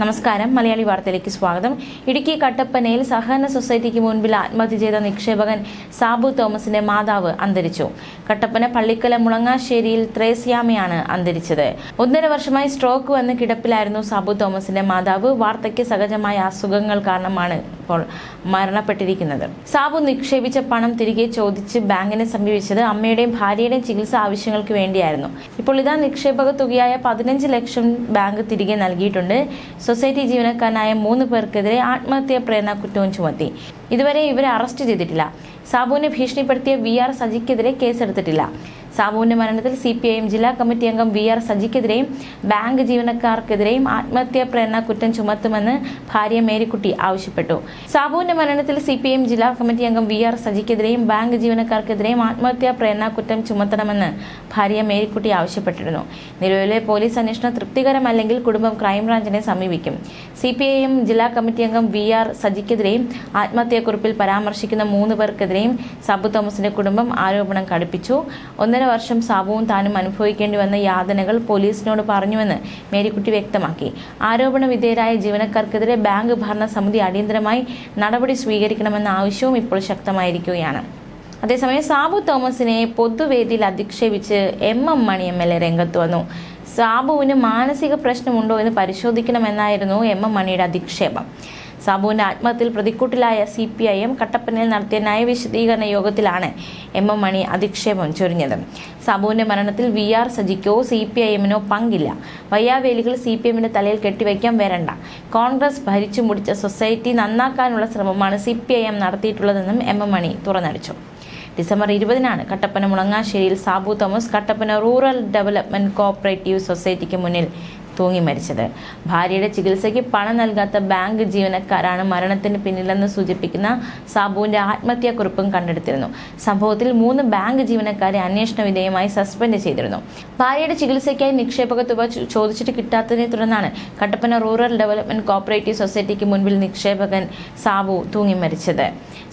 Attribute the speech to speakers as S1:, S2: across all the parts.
S1: നമസ്കാരം. മലയാളി വാർത്തയിലേക്ക് സ്വാഗതം. ഇടുക്കി കട്ടപ്പനയിൽ സഹകരണ സൊസൈറ്റിക്ക് മുൻപിൽ ആത്മഹത്യ ചെയ്ത നിക്ഷേപകൻ സാബു തോമസിന്റെ മാതാവ് അന്തരിച്ചു. കട്ടപ്പന പള്ളിക്കല മുളങ്ങാശ്ശേരിയിൽ ത്രേസ്യാമയാണ് അന്തരിച്ചത്. ഒന്നര വർഷമായി സ്ട്രോക്ക് വന്ന് കിടപ്പിലായിരുന്നു സാബു തോമസിന്റെ മാതാവ്. വാർത്തയ്ക്ക് സഹജമായ അസുഖങ്ങൾ കാരണമാണ് ഇപ്പോൾ മരണപ്പെട്ടിരിക്കുന്നത്. സാബു നിക്ഷേപിച്ച പണം തിരികെ ചോദിച്ച് ബാങ്കിനെ സമീപിച്ചത് അമ്മയുടെയും ഭാര്യയുടെയും ചികിത്സ ആവശ്യങ്ങൾക്ക് വേണ്ടിയായിരുന്നു. ഇപ്പോൾ ഇതാ നിക്ഷേപക തുകയായ പതിനഞ്ച് ലക്ഷം ബാങ്ക് തിരികെ നൽകിയിട്ടുണ്ട്. സൊസൈറ്റി ജീവനക്കാരനായ മൂന്ന് പേർക്കെതിരെ ആത്മഹത്യാ പ്രേരണ കുറ്റവും ചുമത്തി. ഇതുവരെ ഇവരെ അറസ്റ്റ് ചെയ്തിട്ടില്ല. സാബുവിനെ ഭീഷണിപ്പെടുത്തിയ വി ആർ സജിക്കെതിരെ കേസെടുത്തിട്ടില്ല. സാബുവിന്റെ മരണത്തിൽ സി പി ഐ എം ജില്ലാ കമ്മിറ്റി അംഗം വി ആർ സജിക്കെതിരെയും ബാങ്ക് ജീവനക്കാർക്കെതിരെയും ആത്മഹത്യാ പ്രേരണ കുറ്റം ചുമത്തുമെന്ന് ഭാര്യ മേരിക്കുട്ടി ആവശ്യപ്പെട്ടു. സാബുവിന്റെ മരണത്തിൽ സി പി ഐ എം ജില്ലാ കമ്മിറ്റി അംഗം വി ആർ സജിക്കെതിരെയും ബാങ്ക് ജീവനക്കാർക്കെതിരെയും ആത്മഹത്യാ പ്രേരണ കുറ്റം ചുമത്തണമെന്ന് ഭാര്യ മേരിക്കുട്ടി ആവശ്യപ്പെട്ടിരുന്നു. നിലവിലെ പോലീസ് അന്വേഷണം തൃപ്തികരമല്ലെങ്കിൽ കുടുംബം ക്രൈംബ്രാഞ്ചിനെ സമീപിക്കും. സി പി ഐ എം ജില്ലാ കമ്മിറ്റി അംഗം വി ആർ സജിക്കെതിരെയും ആത്മഹത്യാക്കുറിപ്പിൽ പരാമർശിക്കുന്ന മൂന്ന് പേർക്കെതിരെയും സാബു തോമസിന്റെ കുടുംബം ആരോപണം കടുപ്പിച്ചു. ഒന്നര വർഷം സാബുവും താനും അനുഭവിക്കേണ്ടി വന്ന യാതനകൾ പോലീസിനോട് പറഞ്ഞുവെന്ന് മേരിക്കുട്ടി വ്യക്തമാക്കി. ആരോപണ വിധേയരായ ജീവനക്കാർക്കെതിരെ ബാങ്ക് ഭരണസമിതി അടിയന്തരമായി നടപടി സ്വീകരിക്കണമെന്ന ആവശ്യവും ഇപ്പോൾ ശക്തമായിരിക്കുകയാണ്. അതേസമയം സാബു തോമസിനെ പൊതുവേദിയിൽ അധിക്ഷേപിച്ച് M M Mani M L A രംഗത്ത് വന്നു. സാബുവിന് മാനസിക പ്രശ്നമുണ്ടോ എന്ന് പരിശോധിക്കണമെന്നായിരുന്നു എം എം മണിയുടെ അധിക്ഷേപം. സാബുവിന്റെ ആത്മഹത്യയിൽ പ്രതിക്കൂട്ടിലായ സി പി ഐ എം കട്ടപ്പനയിൽ നടത്തിയ നയവിശദീകരണ യോഗത്തിലാണ് എം എം മണി അധിക്ഷേപം ചൊരിഞ്ഞത്. സാബുവിന്റെ മരണത്തിൽ വി ആർ സജിക്കോ സി പി ഐ എമ്മിനോ പങ്കില്ല. വയ്യാവേലികൾ സി പി എമ്മിന്റെ തലയിൽ കെട്ടിവയ്ക്കാൻ വരണ്ട. കോൺഗ്രസ് ഭരിച്ചു മുടിച്ച സൊസൈറ്റി നന്നാക്കാനുള്ള ശ്രമമാണ് സി പി ഐ എം നടത്തിയിട്ടുള്ളതെന്നും എം എം മണി തുറന്നടിച്ചു. ഡിസംബർ ഇരുപതിനാണ് Kattappana മുളങ്ങാശ്ശേരിയിൽ Sabu Thomas Kattappana rural development cooperative സൊസൈറ്റിക്ക് മുന്നിൽ തൂങ്ങി മരിച്ചത്. ഭാര്യയുടെ ചികിത്സയ്ക്ക് പണം നൽകാത്ത ബാങ്ക് ജീവനക്കാരാണ് മരണത്തിന് പിന്നിലെന്ന് സൂചിപ്പിക്കുന്ന സാബുവിന്റെ ആത്മഹത്യാക്കുറിപ്പും കണ്ടെടുത്തിരുന്നു. സംഭവത്തിൽ മൂന്ന് ബാങ്ക് ജീവനക്കാരെ അന്വേഷണ വിധേയമായി സസ്പെൻഡ് ചെയ്തിരുന്നു. ഭാര്യയുടെ ചികിത്സയ്ക്കായി നിക്ഷേപക തുക ചോദിച്ചിട്ട് കിട്ടാത്തതിനെ തുടർന്നാണ് കട്ടപ്പന റൂറൽ ഡെവലപ്മെന്റ് കോപ്പറേറ്റീവ് സൊസൈറ്റിക്ക് മുൻപിൽ നിക്ഷേപകൻ സാബു തൂങ്ങി മരിച്ചത്.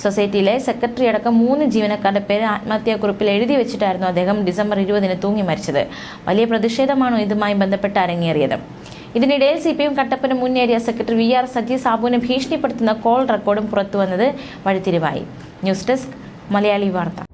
S1: സൊസൈറ്റിയിലെ സെക്രട്ടറി അടക്കം മൂന്ന് ജീവനക്കാരുടെ പേര് ആത്മഹത്യാക്കുറിപ്പിൽ എഴുതി വെച്ചിട്ടായിരുന്നു അദ്ദേഹം ഡിസംബർ ഇരുപതിന് തൂങ്ങി മരിച്ചത്. വലിയ പ്രതിഷേധമാണോ ഇതുമായി ബന്ധപ്പെട്ട് അരങ്ങേറിയത്? ഇതിനിടയിൽ സി പി എം കട്ടപ്പന മുൻ area secretary V R Saji സാബുവിനെ ഭീഷണിപ്പെടുത്തുന്ന കോൾ റെക്കോർഡും പുറത്തുവന്നത് വഴിത്തിരിവായി. ന്യൂസ് ഡെസ്ക് മലയാളി വാർത്ത.